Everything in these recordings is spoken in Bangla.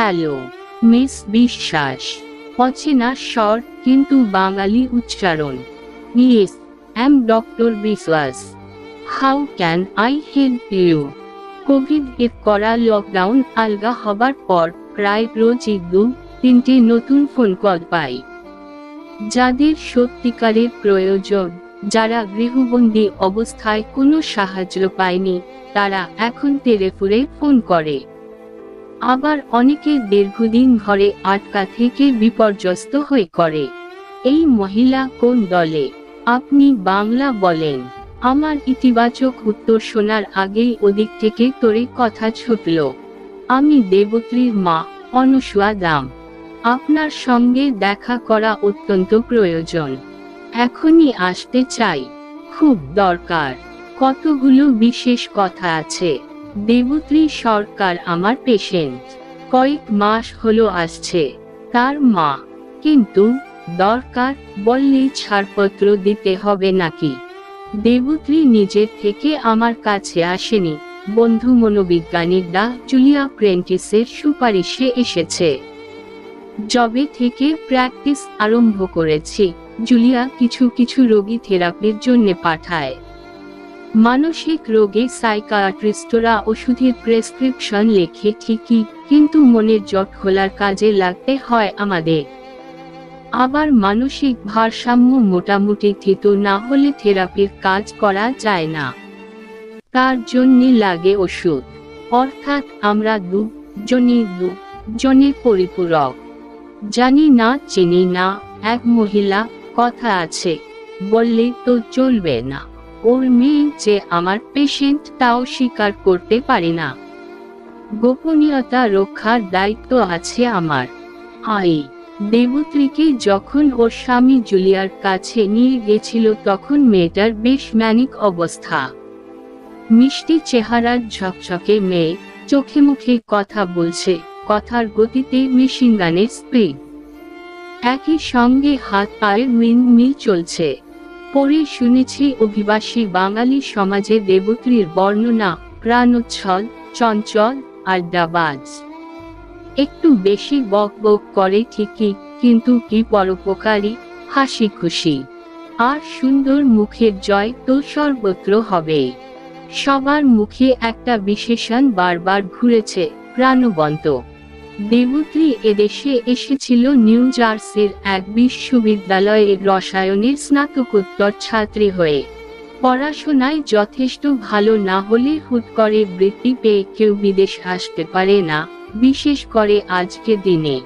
হ্যালো, মিস বিশ্বাস। অচেনা স্বর, কিন্তু বাঙালি উচ্চারণ। Yes am doctor Biswas. How can I help you? Covid এর করা লকডাউন আলগা হবার পর প্রায় রোজই দু, তিনটে নতুন ফোন কল পাই। যাদের সত্যিকারের প্রয়োজন, যারা গৃহবন্দী অবস্থায় কোনো সাহায্য পায়নি, তারা এখন তেরেফুরে ফোন করে। আবার অনেকে দীর্ঘদিন ঘরে আটকা থেকে বিপর্যস্ত হয়ে করে এই মহিলা কোন দলে? আপনি বাংলা বলেন। আমার ইতিবাচক উত্তর শোনার আগেই ওদিক থেকে তোরে কথা ছুটল। আমি দেবত্রীর মা, অনুসুয়া দাম। আপনার সঙ্গে দেখা করা অত্যন্ত প্রয়োজন। এখনই আসতে চাই। খুব দরকার। কতগুলো বিশেষ কথা আছে। দেবত্রী সরকার আমার পেশেন্ট কয়েক মাস হলো আসছে। তার মা। কিন্তু দরকার বললেই ছাড়পত্র দিতে হবে নাকি? দেবত্রী নিজের থেকে আমার কাছে আসেনি। বন্ধু মনোবিজ্ঞানী ডা জুলিয়া প্রেন্টিসের সুপারিশে এসেছে। জবে থেকে প্র্যাকটিস আরম্ভ করেছি। জুলিয়া কিছু কিছু রোগী থেরাপির জন্য পাঠায়। মানসিক রোগে সাইকায়াট্রিস্টরা ওষুধের প্রেসক্রিপশন লেখে ঠিকই, কিন্তু মনের জট খোলার কাজে লাগতে হয় আমাদের। আবার মানসিক ভারসাম্য মোটামুটি থিত না হলে থেরাপির কাজ করা যায় না। তার জন্য লাগে ওষুধ। অর্থাৎ আমরা দু জনই দু জনের পরিপূরক। জানি না, চিনি না, এক মহিলা, কথা আছে, বললে তো চলবে না। ওর মেয়ে যে আমার পেশেন্ট তাও স্বীকার করতে পারি না। গোপনীয়তা রক্ষার দায়িত্ব আছে আমার। আই, দেবত্রীকে যখন ওর স্বামী জুলিয়ার কাছে নিয়ে গেছিল তখন মেয়েটার বেশ ম্যানিক অবস্থা। মিষ্টি চেহারার ঝকঝকে মেয়ে চোখে মুখে কথা বলছে, কথার গতিতে মেশিন গানের স্পিড। একই সঙ্গে হাত পায়ের মিল চলছে। পরে শুনেছি অভিবাসী বাঙালি সমাজে দেবত্রীর বর্ণনা, প্রাণোচ্ছল, চঞ্চল, আড্ডাবাজ। একটু বেশি বক বক করে ঠিকই, কিন্তু কি পরোপকারী, হাসি খুশি। আর সুন্দর মুখের জয় তো সর্বত্র হবে। সবার মুখে একটা বিশেষণ বারবার ঘুরেছে প্রাণবন্ত। দেবত্রী এদেশে এসেছিল নিউ জার্সির এক বিশ্ববিদ্যালয়ে রসায়নের স্নাতকোত্তর ছাত্রী হয়ে। পড়াশোনায় যথেষ্ট ভালো না হলে হুট করে বৃত্তি পেয়ে কেউ বিদেশ আসতে পারে না, বিশেষ করে আজকে দিনে।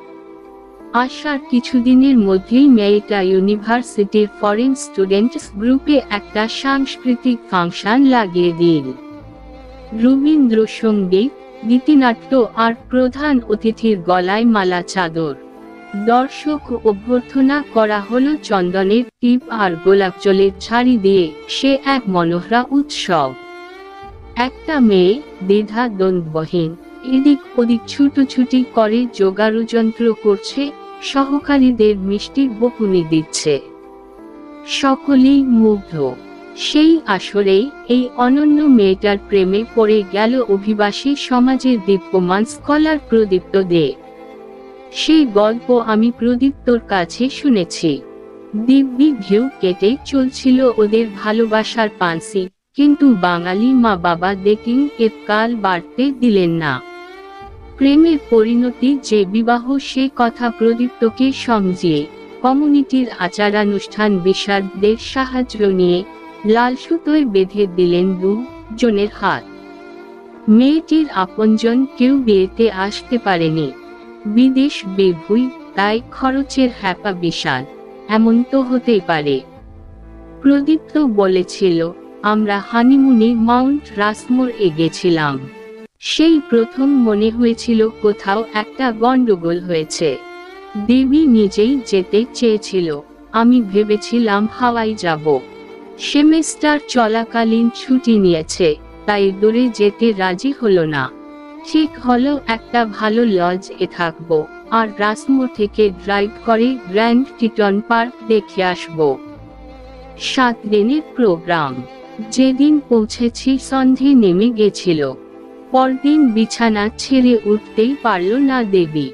আসার কিছুদিনের মধ্যেই মেয়েটা ইউনিভার্সিটির ফরেন স্টুডেন্টস গ্রুপে একটা সাংস্কৃতিক ফাংশন লাগিয়ে দিল। রবীন্দ্রসঙ্গীত গীতিনাট্য আর প্রধান অতিথির গলায় মালা চাদর। দর্শক অভ্যর্থনা করা হলো চন্দনের টিপ আর গোলাপ জলের ছাড়ি দিয়ে, সে এক মনোহরা উৎসব। একটা মেয়ে, দ্বিধা দ্বন্দ্বহীন, এদিক ওদিক ছুটোছুটি করে যোগারু যন্ত্র করছে, সহকারীদের মিষ্টির বকুনি দিচ্ছে। সকলেই মুগ্ধ। সেই আসরে এই অনন্য মেয়েটার প্রেমে পড়ে গেল অভিবাসী সমাজের দীপ্যমান স্কলার প্রদীপ্ত দে। সেই গল্প আমি প্রদীপ্তর কাছে শুনেছি। দিব্যি ভিউ কেটে চলছিল ওদের ভালোবাসার পানসি, কিন্তু বাঙালি মা বাবা দেখিং এর কাল বাড়তে দিলেন না। প্রেমের পরিণতি যে বিবাহ সে কথা প্রদীপ্তকে সমঝিয়ে, কমিউনিটির আচারানুষ্ঠান বিষাদদের সাহায্য নিয়ে লাল সুতোয় বেঁধে দিলেন দু জনের হাত। মেয়েটির আপনজন কেউ বিয়েতে আসতে পারেনি। বিদেশ বেভুই, তাই খরচের হ্যাপা বিশাল। এমন তো হতেই পারে। প্রদীপ্ত বলেছিল, আমরা হানিমুনে মাউন্ট রাসমোর এ গেছিলাম। সেই প্রথম মনে হয়েছিল কোথাও একটা গন্ডগোল হয়েছে। দেবী নিজেই যেতে চেয়েছিল। আমি ভেবেছিলাম হাওয়াই যাব। সেমেস্টার চলাকালীন ছুটি নিয়েছে, তাই দূরে যেতে রাজি হলো না। ঠিক হলো একটা ভালো লজ এ থাকব, আর রাসমো থেকে ড্রাইভ করে গ্র্যান্ড টিটন পার্ক দেখে আসব। সাত দিনের প্রোগ্রাম। যেদিন পৌঁছেছি সন্ধে নেমে গেছিল। পরদিন বিছানা ছেড়ে উঠতেই পারল না দেবী।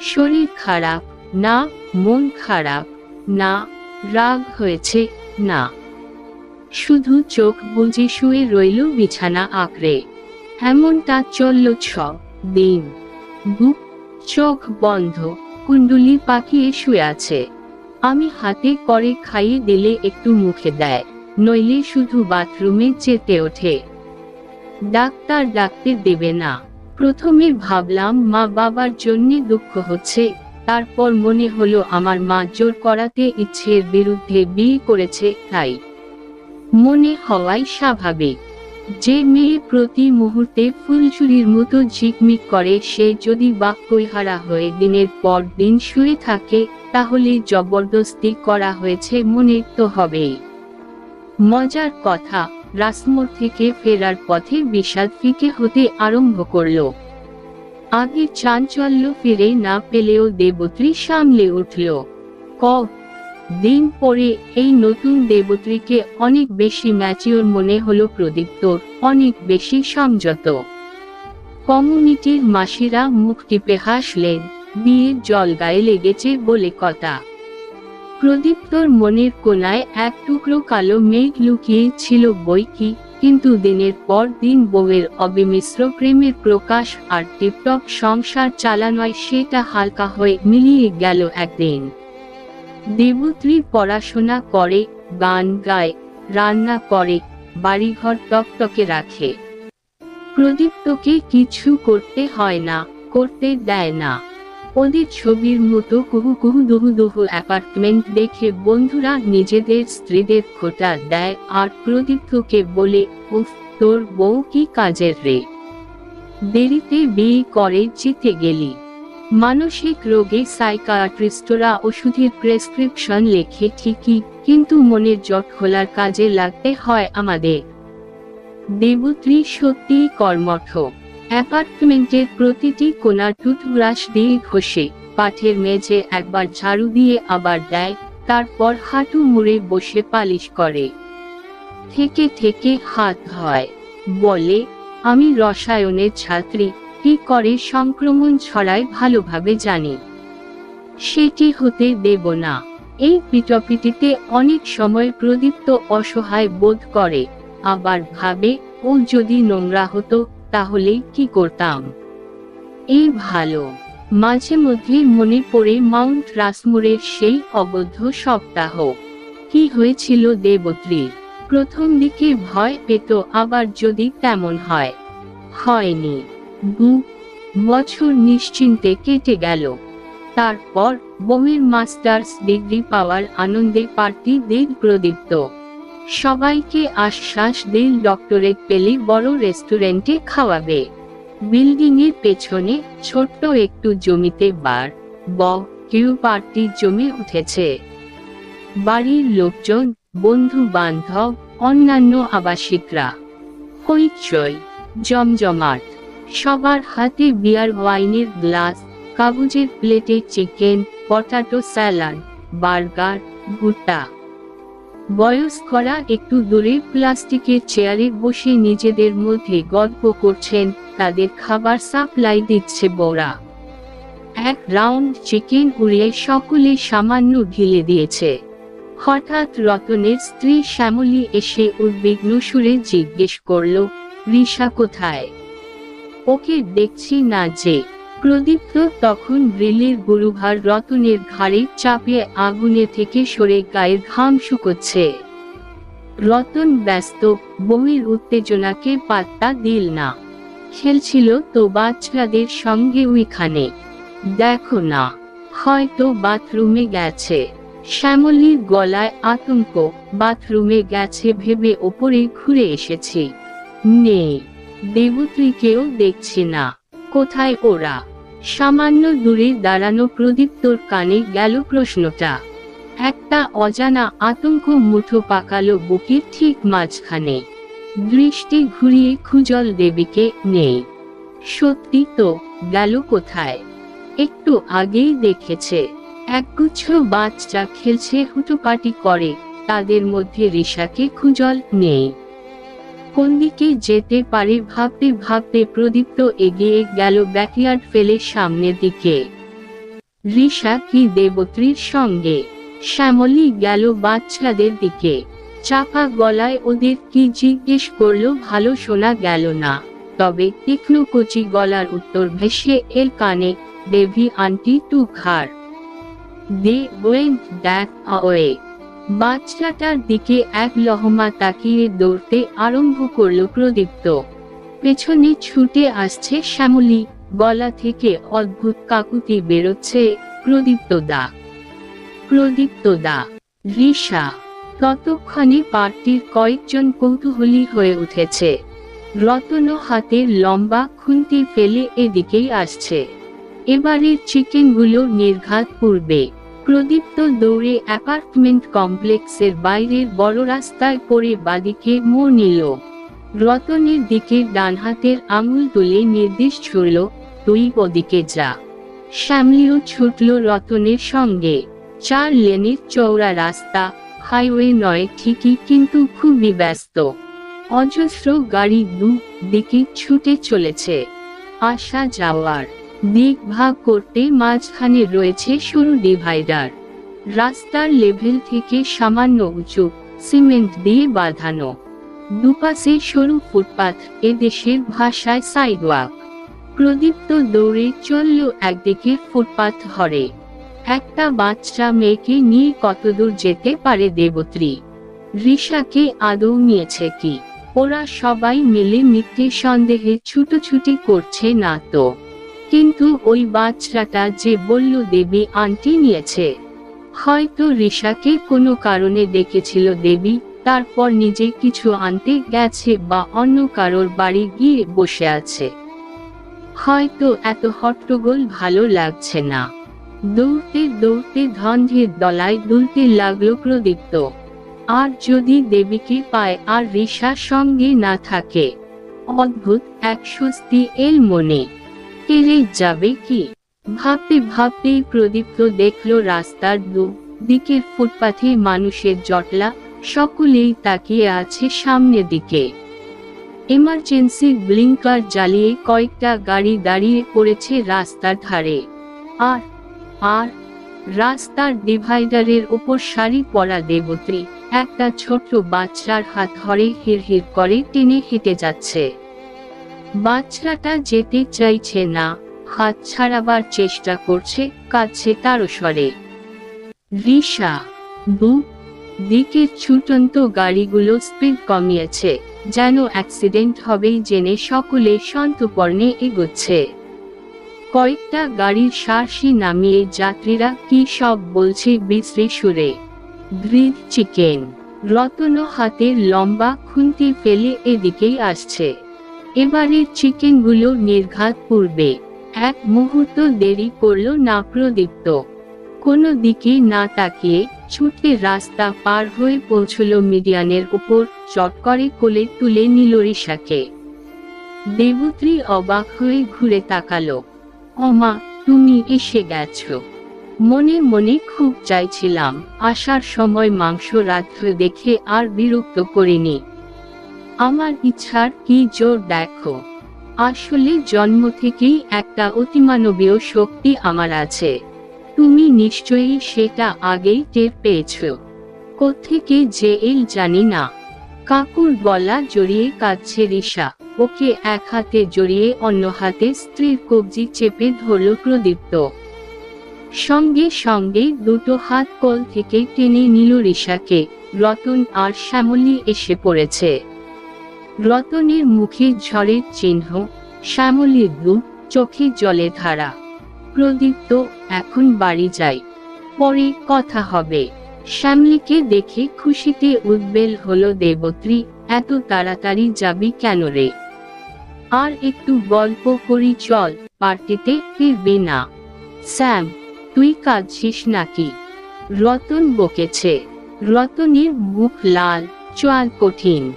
শরীর খারাপ, না, মন খারাপ, না, রাগ হয়েছে, না। শুধু চোখ বুঝে শুয়ে রইল বিছানা আঁকড়ে। এমনটা চলল ছ দিন। বুক, চোখ বন্ধ, কুণ্ডুলি পাকিয়ে শুয়ে আছে। আমি হাতে করে খাইয়ে দিলে একটু মুখে দেয়, নইলে শুধু বাথরুমে যেতে ওঠে। ডাক্তার ডাকতে দেবে না। প্রথমে ভাবলাম মা বাবার জন্য দুঃখ হচ্ছে, তারপর মনে হলো আমার মা জোর করাতে ইচ্ছের বিরুদ্ধে বিয়ে করেছে, তাই মনে হওয়াই স্বাভাবিক। যে মেয়ে প্রতি মুহূর্তে ফুলচুরির মতো ঝিকমিক করে, সে যদি বাক্যহারা হয়ে দিনের পর দিন শুয়ে থাকে, তাহলে জবরদস্তি করা হয়েছে মনে তো হবেই। মজার কথা রাসমোর থেকে ফেরার পথে বিষাদ ফিকে হতে আরম্ভ করল। আগে চাঞ্চল্য ফিরে না পেলেও দেবত্রী সামলে উঠল। ক দিন পরে এই নতুন দেবত্রীকে অনেক বেশি ম্যাচিওর মনে হলো প্রদীপ্তর, অনেক বেশি সংযত। কমিউনিটির মাসিরা মুখ টিপে হাসলেন, বিয়ের জল গায়ে লেগেছে বলে কথা। প্রদীপ্তর মনের কোনায় এক টুকরো কালো মেঘ লুকিয়ে ছিল বই কি কিন্তু দিনের পর দিন বউয়ের অবিমিশ্র প্রেমের প্রকাশ আর টিপটপ সংসার চালানোয় সেটা হালকা হয়ে মিলিয়ে গেল একদিন। দেবত্রী পড়াশোনা করে, গান গায়, রান্না করে, বাড়িঘর টকটকে রাখে। প্রদীপ্তকে কিছু করতে হয় না, করতে দেয় না। ওদের ছবির মতো কুহু কুহু দুহু দুহু অ্যাপার্টমেন্ট দেখে বন্ধুরা নিজেদের স্ত্রীদের খোটা দেয় আর প্রদীপ্তকে বলে, উফ, তোর বউ কি কাজের রে? দেরিতে বিয়ে করে জিতে গেলি। মানসিক রোগে সাইকায়াট্রিস্টরা ওষুধের প্রেসক্রিপশন লেখে ঠিকই, কিন্তু মনের জট খোলার কাজে লাগতে হয় আমাদের। দেবত্রী সত্যিই কর্মঠ। অ্যাপার্টমেন্টের প্রতিটি কোনার টুথব্রাশ দিয়ে ঘষে, পাঠের মেঝে একবার ঝাড়ু দিয়ে আবার দেয়, তারপর হাঁটু মুড়ে বসে পালিশ করে। থেকে থেকে হাত হয় বলে, আমি রসায়নের ছাত্রী। কি করে সংক্রমণ ছড়ায় ভালোভাবে জানি। সেটি হতে দেব না। এই পিটপিটিতে অনেক সময় প্রদীপ্ত অসহায় বোধ করে। আবার ভাবে, ও যদি নোংরা হতো, তাহলে কি করতাম? এই ভালো। মাঝে মধ্যে মনে পড়ে মাউন্ট রাসমোরের সেই অবদ্ধ সপ্তাহ। কি হয়েছিল দেবত্রীর? প্রথম দিকে ভয় পেত, আবার যদি তেমন হয়? হয়নি। দু বছর নিশ্চিন্তে কেটে গেল। তারপর বউয়ের মাস্টার্স ডিগ্রি পাওয়ার আনন্দে পার্টি দিল প্রদীপ্ত। সবাইকে আশ্বাস দিল ডক্টরেট পেলে বড় রেস্টুরেন্টে খাওয়াবে। বিল্ডিং এর পেছনে ছোট্ট একটু জমিতে বার, ব, কিউ পার্টি জমে উঠেছে। বাড়ির লোকজন, বন্ধু বান্ধব, অন্যান্য আবাসিকরা। হইচই, জমজমাট। সবার হাতে বিয়ার ওয়াইনের গ্লাস, কাগজের প্লেটে চিকেন, পটাটো স্যালাড, বার্গার, ভুট্টা। বয়স্করা একটু দূরে প্লাস্টিকের চেয়ারে বসে নিজেদের মধ্যে গল্প করছেন, তাদের খাবার সাপ্লাই দিচ্ছে বড়া। এক রাউন্ড চিকেন উড়িয়ে সকলে সামান্য ঢিলে দিয়েছে। হঠাৎ রতনের স্ত্রী শ্যামলী এসে উদ্বিগ্ন সুরে জিজ্ঞেস করল রিসা কোথায়? ওকে দেখছি না যে, প্রদীপ্ত তখন গ্রিলের গুরুভার রতনের ঘাড়ে চাপিয়ে আগুনে থেকে সরে গায়ের ঘাম শুকোচ্ছে। রতন ব্যস্ত, বউয়ের উত্তেজনাকে পাত্তা দিল না। খেলছিল তো বাচ্চাদের সঙ্গে ওইখানে। দেখো না, হয়তো বাথরুমে গেছে। শ্যামলীর গলায় আতঙ্ক, বাথরুমে গেছে ভেবে ওপরে ঘুরে এসেছি। নেই দেবত্রীকেও দেখছি না। কোথায় ওরা? সামান্য দূরে দাঁড়ানো প্রদীপ্তর কানে গেল প্রশ্নটা। একটা অজানা আতঙ্ক মুঠো পাকালো বুকের ঠিক মাঝখানে। দৃষ্টি ঘুরিয়ে খুজল দেবীকে নেই। সত্যি তো, গেল কোথায়? একটু আগেই দেখেছে। একগুচ্ছ বাচ্চা খেলছে হুটোপাটি করে, তাদের মধ্যে রিসাকে খুজল নেই। কোন দিকে যেতে পারে ভাবতে ভাবতে প্রদীপ্ত এগিয়ে গেল ব্যাকয়ার্ড ফেলে সামনের দিকে। ঋষা কি দেবত্রীর সঙ্গে? শ্যামলী গেল বাচ্চাদের দিকে। চাপা গলায় ওদের কি জিজ্ঞেস করল ভালো শোনা গেল না। তবে তীক্ষ্ণ কচি গলার উত্তর ভেসে এর কানে দেভি আন্টি টু ঘাড়। দে ওয়েন্ট দ্যাট আওয়ে বাচ্চাটার দিকে এক লহমা তাকিয়ে দৌড়তে আরম্ভ করল প্রদীপ্ত। পেছনে ছুটে আসছে শ্যামলী, গলা থেকে অদ্ভুত কাকুতি বেরোচ্ছে প্রদীপ্ত দা প্রদীপ্ত দা রিসা ততক্ষণে পার্টির কয়েকজন কৌতূহলী হয়ে উঠেছে। রতন হাতের লম্বা খুন্তি ফেলে এদিকেই আসছে। এবারের চিকেনগুলো নির্ঘাত পূর্বে প্রদীপ্ত দৌড়ে অ্যাপার্টমেন্ট কমপ্লেক্সের বাইরের বড় রাস্তায় পড়ে বাদিকে মোড় নিল। রতনের দিকে ডান হাতের আঙুল তুলে নির্দেশ ছুড়ল, তুই ওদিকে যা। শ্যামলিও ছুটল রতনের সঙ্গে। চার লেনের চৌড়া রাস্তা, হাইওয়ে নয় ঠিকই কিন্তু খুবই ব্যস্ত। অজস্র গাড়ি দু দিকে ছুটে চলেছে। আসা যাওয়ার দিক ভাগ করতে মাঝখানে রয়েছে সরু ডিভাইডার। রাস্তার লেভেল থেকে সামান্য উঁচু, সিমেন্ট দিয়ে বাঁধানো। দুপাশে সরু ফুটপাথ এদেশের ভাষায় সাইডওয়াক প্রদীপ্ত দৌড়ে চলল একদিকে ফুটপাথ ধরে একটা বাচ্চা মেয়েকে নিয়ে কতদূর যেতে পারে দেবত্রী? ঋষাকে আদৌ নিয়েছে কি? ওরা সবাই মিলে মিথ্যে সন্দেহে ছুটোছুটি করছে না তো। কিন্তু ওই বাচ্চাটা যে বলল, দেবী, আন্টি নিয়েছে। হয়তো ঋষাকে কোনো কারণে দেখেছিল দেবী, তারপর নিজে কিছু আনতে গেছে বা অন্য কারোর বাড়ি গিয়ে বসে আছে। হয়তো এত হট্টগোল ভালো লাগছে না। দৌড়তে দৌড়তে ধন্ধের দলায় দুলতে লাগল প্রদীপ্ত। আর যদি দেবীকে পায় আর ঋষার সঙ্গে না থাকে? অদ্ভুত এক স্বস্তি এল মনে। কেড়ে যাবে কি? ভাবতে ভাবতেই প্রদীপ্ত দেখল রাস্তার দু দিকের ফুটপাথে মানুষের জটলা, সকলেই তাকিয়ে আছে সামনের দিকে। এমার্জেন্সি ব্লিঙ্কার জ্বালিয়ে কয়েকটা গাড়ি দাঁড়িয়ে পড়েছে রাস্তার ধারে। আর আর, রাস্তার ডিভাইডারের ওপর শাড়ি পরা দেবত্রী, একটা ছোট্ট বাচ্চার হাত ধরে হিড়হিড় করে টেনে হেঁটে যাচ্ছে। বাচ্চাটা যেতে চাইছে না, হাত ছাড়াবার চেষ্টা করছে কাছে তারও স্বরে। রিসা দু দিকের ছুটন্ত গাড়িগুলো স্পিড কমিয়েছে, যেন অ্যাক্সিডেন্ট হবেই জেনে সকলে সন্তপর্ণে এগোচ্ছে। কয়েকটা গাড়ির সারসি নামিয়ে যাত্রীরা কি সব বলছে বিশ্রী সুরে। গ্রিল চিকেন, রতন হাতের লম্বা খুন্তি ফেলে এদিকেই আসছে। এবারের চিকেনগুলো নির্ঘাত পূর্বে। এক মুহূর্ত দেরি করল না প্রদীপ্ত। কোনো দিকে না তাকিয়ে ছুটে রাস্তা পার হয়ে পৌঁছল মিডিয়ানের উপর চট করে কোলে তুলে নিল রিসাকে দেবত্রী অবাক হয়ে ঘুরে তাকালো। অমা তুমি এসে গেছ। মনে মনে খুব চাইছিলাম, আসার সময় মাংস রাত্র দেখে আর বিরক্ত করিনি। আমার ইচ্ছার কি জোর দেখো। আসলে জন্ম থেকেই একটা অতিমানবীয় শক্তি আমার আছে। তুমি নিশ্চয়ই সেটা আগেই টের পেয়েছ। কোথেকে যে এল জানি না। কাকুর গলা জড়িয়ে কাঁদছে রিসা ওকে এক হাতে জড়িয়ে অন্য হাতে স্ত্রীর কবজি চেপে ধরল প্রদীপ্ত। সঙ্গে সঙ্গে দুটো হাত কল থেকে টেনে নিল রিসাকে রতন আর শ্যামলী এসে পড়েছে। রতনের মুখে ঝড়ের চিহ্ন শ্যামলীর রূপ চোখে জলে ধারা। প্রদীপ্ত, এখন বাড়ি যাই। পরে কথা হবে। শ্যামলীকে দেখে খুশিতে উদ্বেল হলো দেবত্রী, এত তাড়াতাড়ি যাবি কেন রে? আর একটু গল্প করি চল, পার্টিতে ফিরবি না। স্যাম, তুই কাঁদছিস নাকি? রতন বকেছে। রতনের মুখ লাল, চোয়াল কঠিন।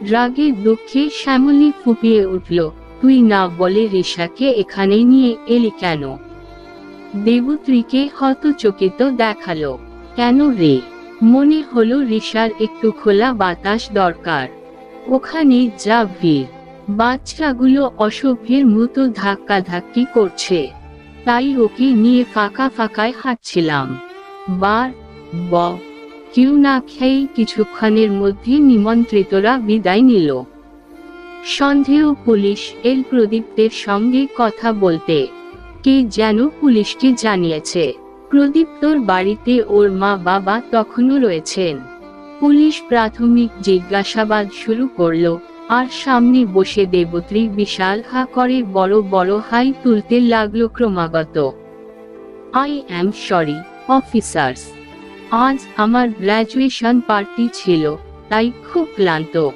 রাগে দুঃখে শ্যামলী ফুপিয়ে উঠল, তুই না বলে ঋষাকে এখানে নিয়ে এলি কেন? দেবত্রীকে হতচকিত দেখাল, কেন রে? মনে হলো ঋষার একটু খোলা বাতাস দরকার। ওখানে যা ভিড়, বাচ্চাগুলো অসভ্যের মতো ধাক্কাধাক্কি করছে। তাই ওকে নিয়ে ফাঁকা ফাঁকায় হাঁটছিলাম। বার, ব কেউ না খেয়েই কিছুক্ষণের মধ্যে নিমন্ত্রিতরা বিদায় নিল। সন্দেহ পুলিশ এল প্রদীপ্তের সঙ্গে কথা বলতে, কে যেন পুলিশকে জানিয়েছে। প্রদীপ্তর বাড়িতে ওর মা বাবা তখনও রয়েছেন। পুলিশ প্রাথমিক জিজ্ঞাসাবাদ শুরু করল, আর সামনে বসে দেবত্রী বিশাল হা করে বড় বড় হাই তুলতে লাগল ক্রমাগত। আই অ্যাম সরি অফিসার্স আজ আমার গ্র্যাজুয়েশন পার্টি ছিল, তাই খুব ক্লান্ত।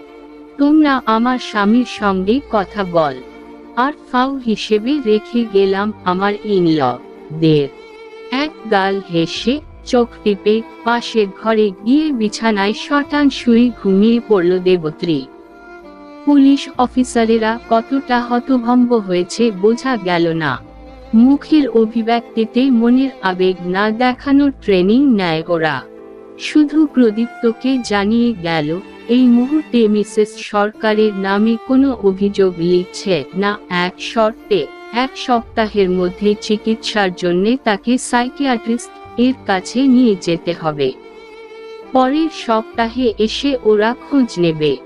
তোমরা আমার স্বামীর সঙ্গে কথা বল। আর ফাউ হিসেবে রেখে গেলাম আমার ইনল দের এক গাল হেসে চোখ টিপে পাশের ঘরে গিয়ে বিছানায় শটান শুয়ে ঘুমিয়ে পড়ল দেবত্রী। পুলিশ অফিসারেরা কতটা হতভম্ব হয়েছে বোঝা গেল না। মুখের অভিব্যক্তিতে মনের আবেগ না দেখানোর ট্রেনিং নেয় ওরা। শুধু প্রদীপ্তকে জানিয়ে গেল, এই মুহূর্তে মিসেস সরকারের নামে কোনো অভিযোগ লিখছে না এক শর্তে, এক সপ্তাহের মধ্যে চিকিৎসার জন্য তাকে সাইকিয়াট্রিস্ট এর কাছে নিয়ে যেতে হবে। পরের সপ্তাহে এসে ওরা খোঁজ নেবে।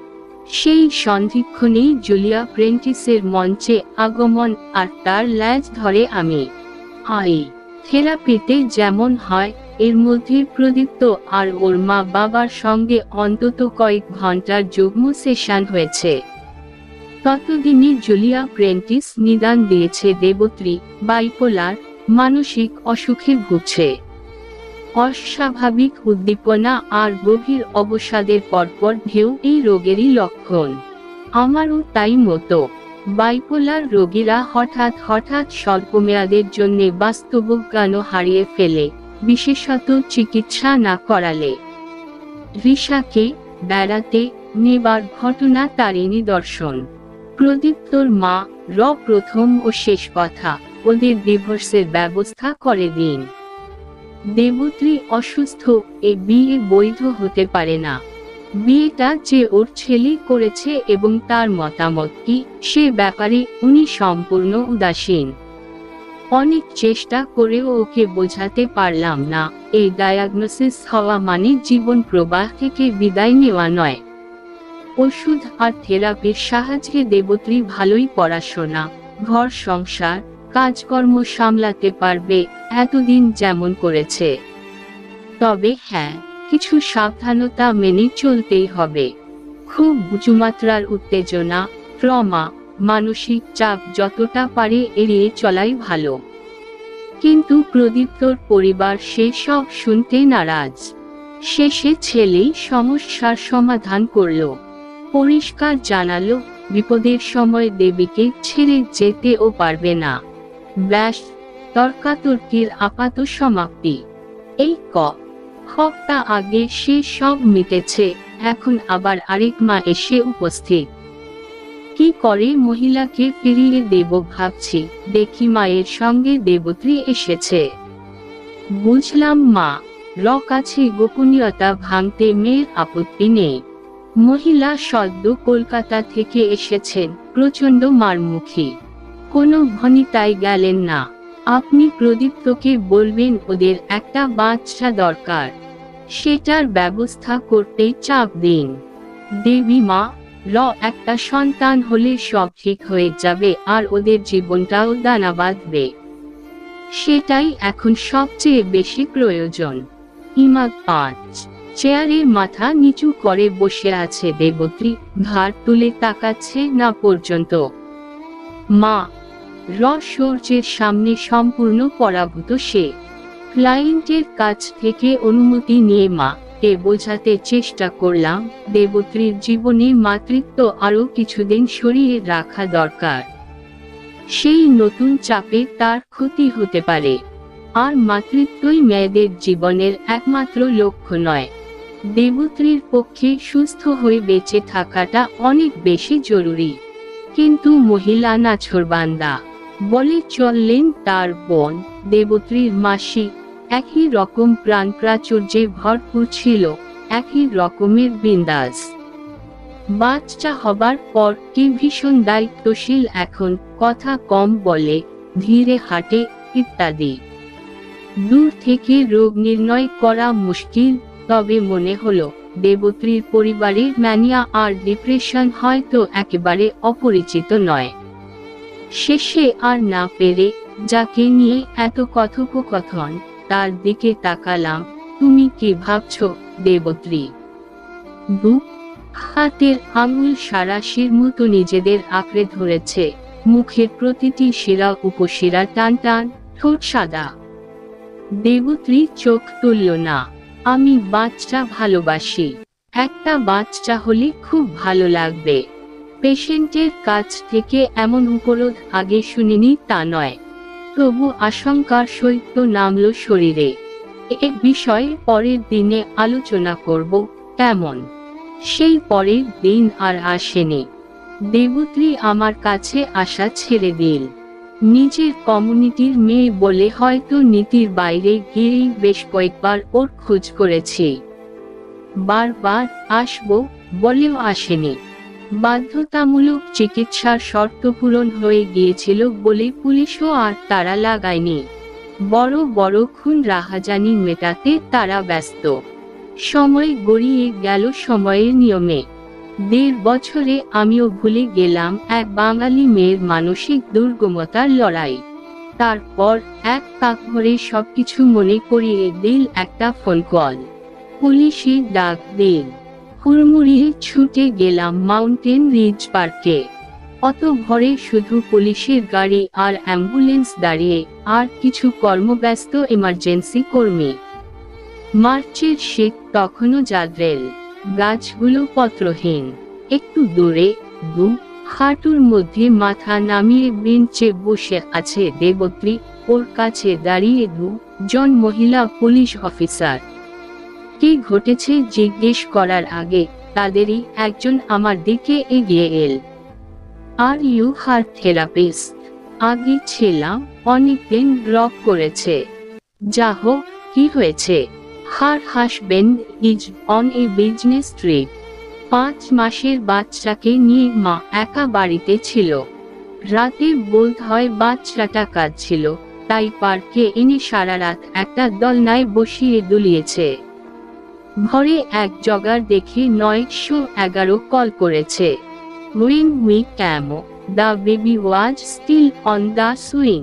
সেই সন্ধিক্ষণেই জুলিয়া প্রেন্টিসের মঞ্চে আগমন আর তার ল্যাজ ধরে আমি। আই, থেরাপিতে যেমন হয়, এর মধ্যে প্রদীপ্ত আর ওর মা বাবার সঙ্গে অন্তত কয়েক ঘণ্টার যুগ্ম সেশন হয়েছে। ততদিনে জুলিয়া প্রেন্টিস নিদান দিয়েছে দেবত্রী, বাইপোলার, মানসিক অসুখে ভুগছে। অস্বাভাবিক উদ্দীপনা আর গভীর অবসাদের পরপর ঢেউ এই রোগেরই লক্ষণ। আমারও তাই মতো। বাইপোলার রোগীরা হঠাৎ হঠাৎ স্বল্পমেয়াদের জন্য বাস্তবজ্ঞান হারিয়ে ফেলে, বিশেষত চিকিৎসা না করালে। রিসাকে বেড়াতে নেবার ঘটনা তারই নিদর্শন। প্রদীপ্তর মা র প্রথম ও শেষ কথা, ওদের ডিভোর্সের ব্যবস্থা করে দিন। দেবত্রী অসুস্থ, এ বিয়ে বৈধ হতে পারে না। বিয়েটা যে ওর ছেলে করেছে এবং তার মতামত কি, সে ব্যাপারে উনি সম্পূর্ণ উদাসীন। অনেক চেষ্টা করেও ওকে বোঝাতে পারলাম না, এই ডায়াগনোসিস হওয়া মানে জীবন প্রবাহ থেকে বিদায় নেওয়া নয়। ওষুধ আর থেরাপির সাহায্যে দেবত্রী ভালোই পড়াশোনা, ঘর সংসার কাজকর্ম সামলাতে পারবে, এতদিন যেমন করেছে। তবে হ্যাঁ কিছু সাবধানতা মেনে চলতেই হবে। খুব উঁচুমাত্রার উত্তেজনা, ট্রমা, মানসিক চাপ যতটা পারে এড়িয়ে চলাই ভালো। কিন্তু প্রদীপ্তর পরিবার সে সব শুনতে নারাজ। শেষে ছেলেই সমস্যার সমাধান করল। পরিষ্কার জানালো, বিপদের সময় দেবীকে ছেড়ে যেতেও পারবে না। ব্যাস, তর্কাতর্কির আপাত সমাপ্তি। এই ক, হপ্তা আগে সে সব মিটেছে, এখন আবার আরেক মা এসে উপস্থিত। কি করে মহিলাকে ফিরিয়ে দেব ভাবছি, দেখি মায়ের সঙ্গে দেবত্রী এসেছে। বুঝলাম মা র কাছে গোপনীয়তা ভাঙতে মেয়ের আপত্তি নেই। মহিলা সদ্য কলকাতা থেকে এসেছেন, প্রচণ্ড মারমুখী। কোনো ভনিতায় গেলেন না। আপনি প্রদীপ্তকে বলবেন, ওদের একটা বাচ্চা দরকার। সেটার ব্যবস্থা করতে চাপ দিন। দেবী মা র একটা সন্তান হলে সব ঠিক হয়ে যাবে, আর ওদের জীবনটাও দানা বাঁধবে। সেটাই এখন সবচেয়ে বেশি প্রয়োজন। ইমাদ পাঁচ, চেয়ারে মাথা নিচু করে বসে আছে দেবত্রী, ঘাড় তুলে তাকাচ্ছে না পর্যন্ত। মা র সূর্যের সামনে সম্পূর্ণ পরাভূত সে। ক্লায়েন্টের কাছ থেকে অনুমতি নিয়ে মা কে বোঝাতে চেষ্টা করলাম, দেবত্রীর জীবনে মাতৃত্ব আরও কিছুদিন সরিয়ে রাখা দরকার। সেই নতুন চাপে তার ক্ষতি হতে পারে। আর মাতৃত্বই মেয়েদের জীবনের একমাত্র লক্ষ্য নয়। দেবত্রীর পক্ষে সুস্থ হয়ে বেঁচে থাকাটা অনেক বেশি জরুরি। কিন্তু মহিলা নাছরবান্দা বলে চললেন তার বোন। দেবত্রীর মাসি, একই রকম প্রাণ প্রাচুর্যে ভরপুর ছিল, একই রকমের বিন্দাস। বাচ্চা হবার পর কি ভীষণ দায়িত্বশীল এখন, কথা কম বলে, ধীরে হাঁটে, ইত্যাদি। দূর থেকে রোগ নির্ণয় করা মুশকিল, তবে মনে হলো, দেবত্রীর পরিবারের ম্যানিয়া আর ডিপ্রেশন হয়তো একেবারে অপরিচিত নয়। শেষে আর না পেরে যাকে নিয়ে এত কথোপকথন, তার দিকে তাকালাম, তুমি কি ভাবছ, দেবত্রী? দু হাতের আঙুল সারাশির মতো নিজেদের আঁকড়ে ধরেছে, মুখের প্রতিটি শিরা উপশিরা টান টান, ঠোঁট সাদা। দেবত্রী, চোখ তুলল না, আমি বাচ্চা ভালোবাসি, একটা বাচ্চা হলে খুব ভালো লাগবে। পেশেন্টের কাছ থেকে এমন উপরোধ আগে শুনিনি তা নয়। তবু আশঙ্কার সহিত নামল শরীরে। এ বিষয়ে পরের দিনে আলোচনা করব, কেমন? সেই পরের দিন আর আসেনি। দেবত্রী আমার কাছে আসা ছেড়ে দিল। নিজের কমিউনিটির মেয়ে বলে হয়তো নীতির বাইরে গিয়েই বেশ কয়েকবার ওর খোঁজ করেছি। বারবার আসব বলেও আসেনি। বাধ্যতামূলক চিকিৎসার শর্ত পূরণ হয়ে গিয়েছিল বলে পুলিশও আর তারা লাগায়নি। বড় বড় খুন রাহাজানি মেটাতে তারা ব্যস্ত। সময় গড়িয়ে গেল সময়ের নিয়মে। দেড় বছরে আমিও ভুলে গেলাম এক বাঙালি মেয়ের মানসিক দুর্গমতার লড়াই। তারপর এক পাক ভরে সবকিছু মনে করিয়ে দিল একটা ফোন কল। পুলিশে ডাক দিল। হুড়মুড়িয়ে ছুটে গেলাম মাউন্টেন রিজ পার্কে। অত ভরে শুধু পুলিশের গাড়ি আর অ্যাম্বুলেন্স দাঁড়িয়ে, আর কিছু কর্মব্যস্ত এমার্জেন্সি কর্মী। মার্চের শীত তখনও জাদ্রেল। গাছগুলো পত্রহীন। একটু দূরে, দু হাঁটুর মধ্যে মাথা নামিয়ে বেঞ্চে বসে আছে দেবত্রী। ওর কাছে দাঁড়িয়ে দু জন মহিলা পুলিশ অফিসার। কি ঘটেছে জিজ্ঞেস করার আগে তাদেরই একজন আমার দিকে এগিয়ে এল। Are you her therapist? আগে ছিলাম অনেকদিন ড্রপ করেছে। যা হোক, কি হয়েছে? Her husband is on a business trip. পাঁচ মাসের বাচ্চাকে নিয়ে মা একা বাড়িতে ছিল। রাতে বোধ হয় বাচ্চাটা কাঁদছিল, তাই পার্কে এনে সারা রাত একটা দলনায় বসিয়ে দুলিয়েছে। ঘরে এক জগার দেখে নয়শো এগারো কল করেছে। When we came the baby was still on the swing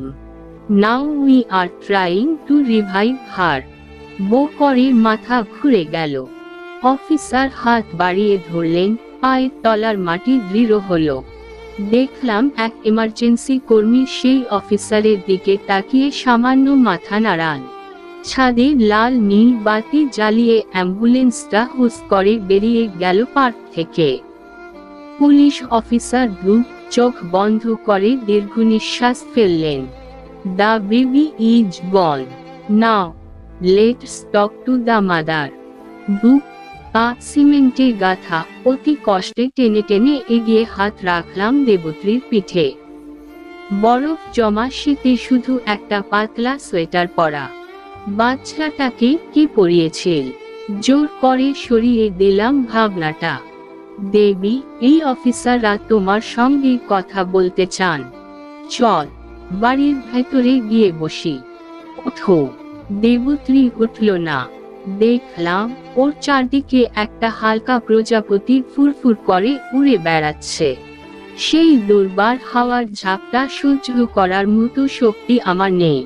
now we are trying to revive her বো করে মাথা ঘুরে গেল। অফিসার হাত বাড়িয়ে ধরলেন, পায়ের তলার মাটি দৃঢ় হলো। দেখলাম এক এমার্জেন্সি কর্মী সেই অফিসারের দিকে তাকিয়ে সামান্য মাথা নাড়ান। ছাদে লাল নীল বাতি জ্বালিয়ে অ্যাম্বুলেন্সটা হুস করে বেরিয়ে গেল পার্ক থেকে। পুলিশ অফিসার গ্রুপ চোখ বন্ধ করে দীর্ঘ নিঃশ্বাস ফেললেন। The baby is well now let's talk to the mother. বুক পা সিমেন্টে গাথা অতি কষ্টে টেনে টেনে এগিয়ে হাত রাখলাম দেবত্রীর পিঠে। বরফ জমা শীতে শুধু একটা পাতলা সোয়েটার পরা। বাচ্চাটাকে কি পরিয়েছিল জোর করে সরিয়ে দিলাম ভাবনাটা। দেবী, এই অফিসাররা তোমার সঙ্গে কথা বলতে চান। চল, বাড়ির ভেতরে গিয়ে বসি। ওঠো। দেবত্রী উঠল না। দেখলাম, ওর চারদিকে একটা হালকা প্রজাপতি ফুরফুর করে উড়ে বেড়াচ্ছে। সেই দুর্বার হাওয়ার ঝাপটা সহ্য করার মতো শক্তি আমার নেই।